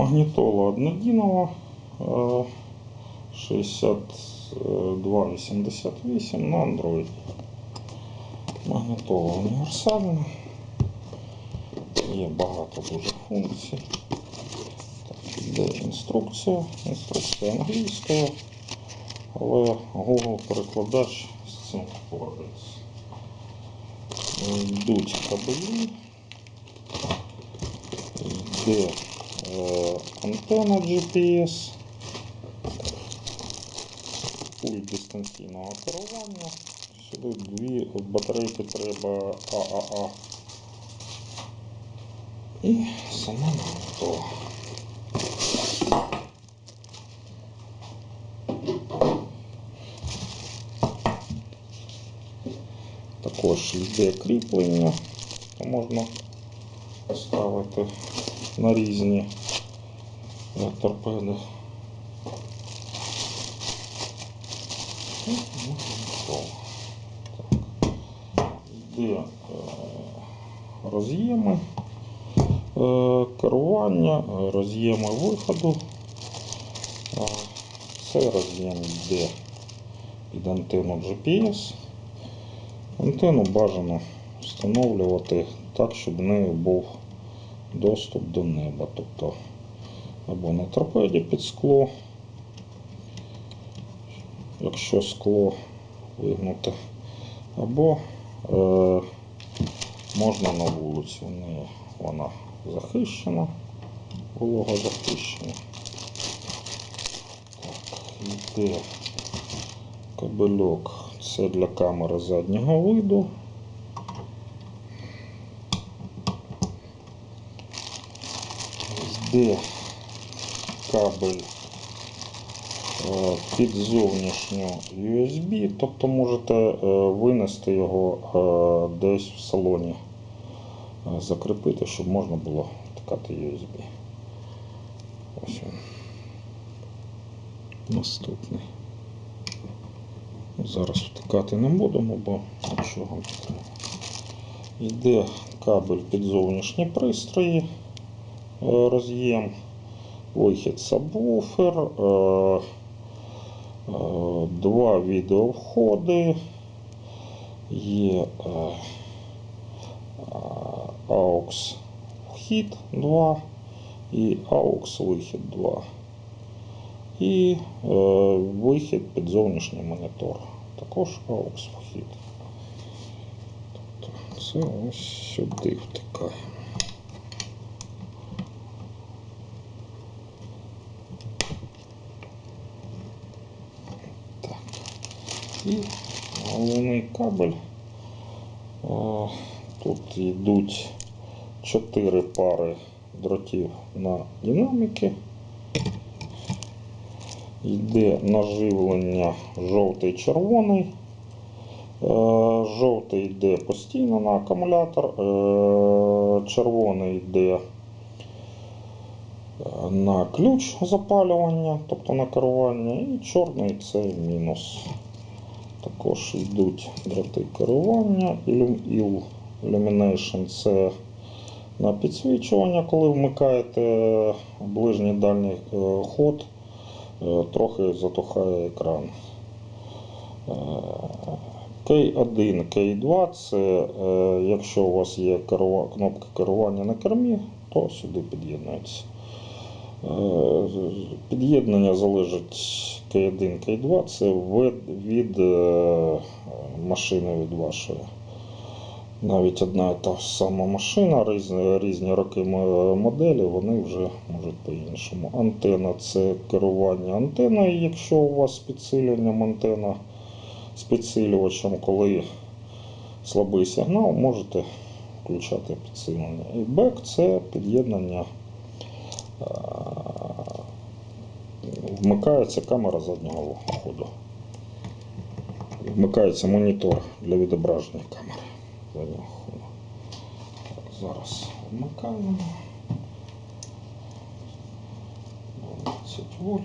Магнітола однодінова е, 6288 на Android. Магнітола універсальна. Є багато дуже функцій. Так, іде інструкція. Інструкція англійською, але Google перекладач з цим впорається. Йдуть кабелі. Йде антенна GPS, пульт дистанційного керування. Сюди дві батарейки треба ААА. І саме авто. Також йде кріплення, то можна поставити на різні е, торпеди. Йде е, роз'єми е, керування, е, роз'єми виходу. А, Цей роз'єм йде під антенну GPS. Антенну бажано встановлювати так, щоб в неї був доступ до неба. Тобто або на торпеді під скло, якщо скло вигнуте, або е, можна на вулиці. У неї вона захищена, волога захищена. Так, йде кабельок. Це для камери заднього виду. Йде кабель е, під зовнішню USB, тобто можете е, винести його е, десь в салоні, закріпити, щоб можна було втикати USB. Ось він. Наступний. Зараз втикати не будемо, бо нічого треба. Йде кабель під зовнішні пристрої, роз'єм, вихід сабвуфер, е, е, два відеовходи, є е, е, AUX вхід 2 і AUX вихід 2 і е, вихід під зовнішній монітор. Також AUX вхід. Тобто це ось сюди втикає. І головний кабель. Е, Тут йдуть 4 пари дротів на динаміки. Йде наживлення жовтий-червоний. Е, Жовтий йде постійно на акумулятор, е, червоний йде на ключ запалювання, тобто на керування, і чорний це мінус. Також йдуть дроти керування, Illum- Illumination це на підсвічування, коли вмикаєте ближній дальній е, ход. Е, трохи затухає екран. Е, K1, K2 це е, якщо у вас є кнопка керування на кермі, то сюди під'єднується. Е, Під'єднання залежить K1, K2 це від, е, машини від вашої. Навіть одна і та сама машина, різні, різні роки моделі, вони вже можуть по-іншому. Антена це керування антеною, якщо у вас з підсиленням антена з підсилювачем, коли слабий сигнал, можете включати підсилення. І бек це під'єднання. Вмикається камера заднього ходу. Вмикається монітор для відображення камери заднього ходу. Зараз вмикаємо. 12 вольт.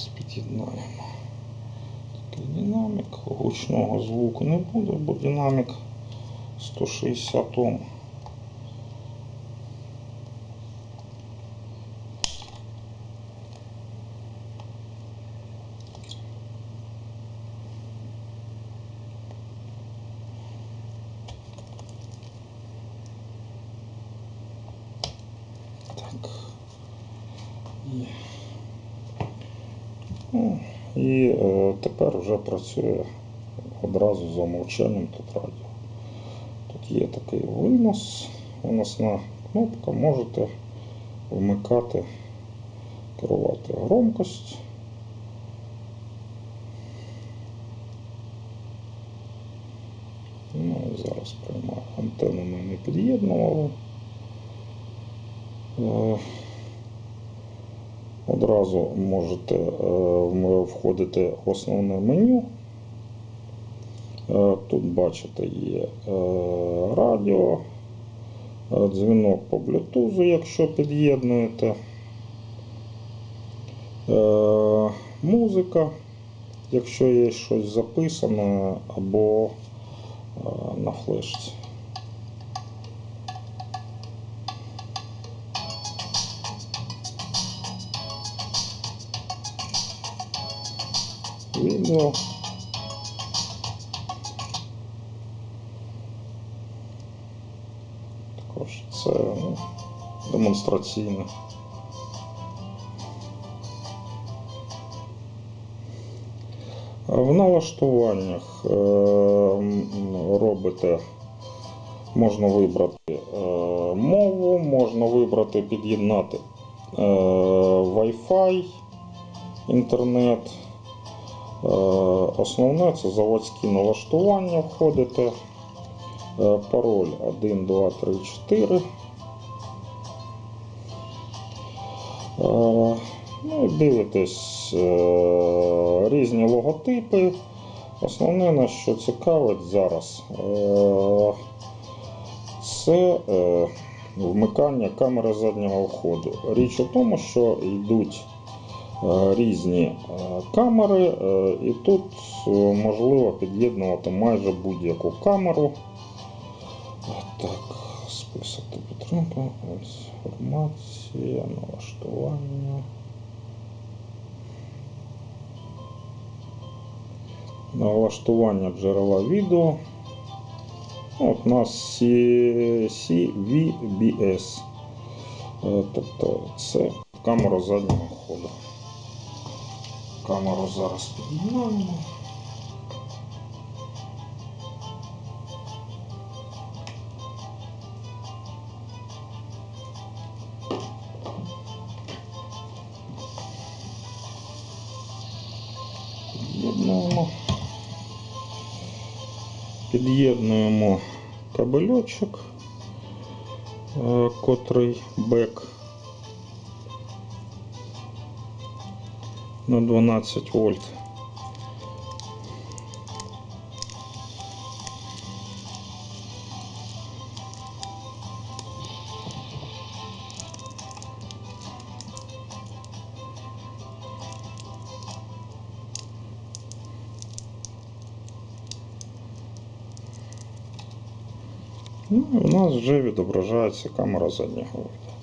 Зараз під'єднаємо. Такий динамік. Гучного звуку не буде, бо динамік 160 Ом. І е, тепер вже працює одразу за умовчанням тут радіо. Тут є такий винос, виносна кнопка, можете вмикати, керувати громкость. Ну, зараз приймаю. Антенну ми не під'єднували. Одразу можете е, входити в основне меню. Е, Тут бачите є е, радіо, дзвінок по Bluetooth, якщо під'єднуєте, музика, якщо є щось записане, або на флешці. Відео. Також це ну, демонстраційне. В налаштуваннях е, робите, можна вибрати е, мову, можна вибрати, під'єднати е, Wi-Fi, інтернет. Е, Основне це заводські налаштування входите. Е, Пароль 1, 2, 3, 4. Е, Ну і дивитесь е, різні логотипи. Основне, на що цікавить зараз, це вмикання камери заднього входу. Річ у тому, що йдуть різні е, камери, е, і тут е, можливо під'єднувати майже будь-яку камеру. Так, список підтримка, інформація, налаштування. Налаштування джерела відео. От у нас CVBS. Е, Тобто це камера заднього ходу. Камеру зараз піднімаємо. Під'єднуємо. Під'єднуємо кабельочок, е, котрий бек на 12 вольт. Ну, у нас вже відображається камера заднього виду.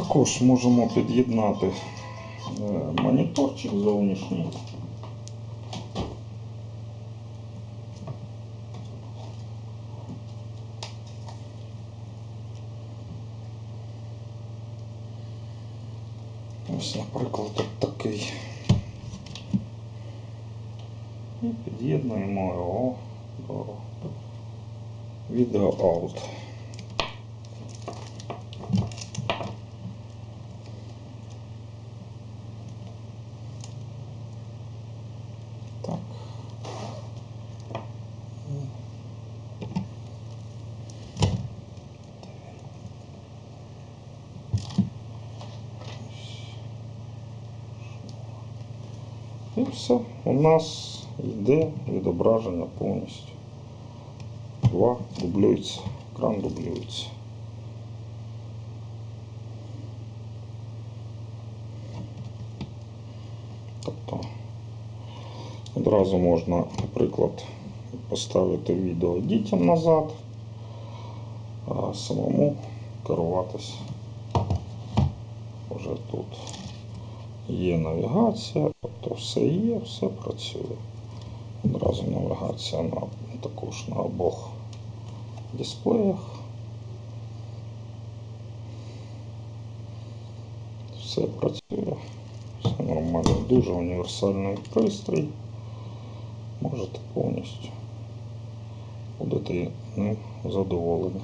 Також можемо під'єднати е, моніторчик зовнішній. Ось, наприклад, от такий. І під'єднуємо його до відео І все. У нас йде відображення повністю. Два дублюється. Екран дублюється. Тобто одразу можна, наприклад, поставити відео дітям назад, а самому керуватись вже тут. Є навігація, тобто все є, все працює. Одразу навігація на, також на обох дисплеях. Все працює, все нормально, дуже універсальний пристрій. Можете повністю будете ним задоволені.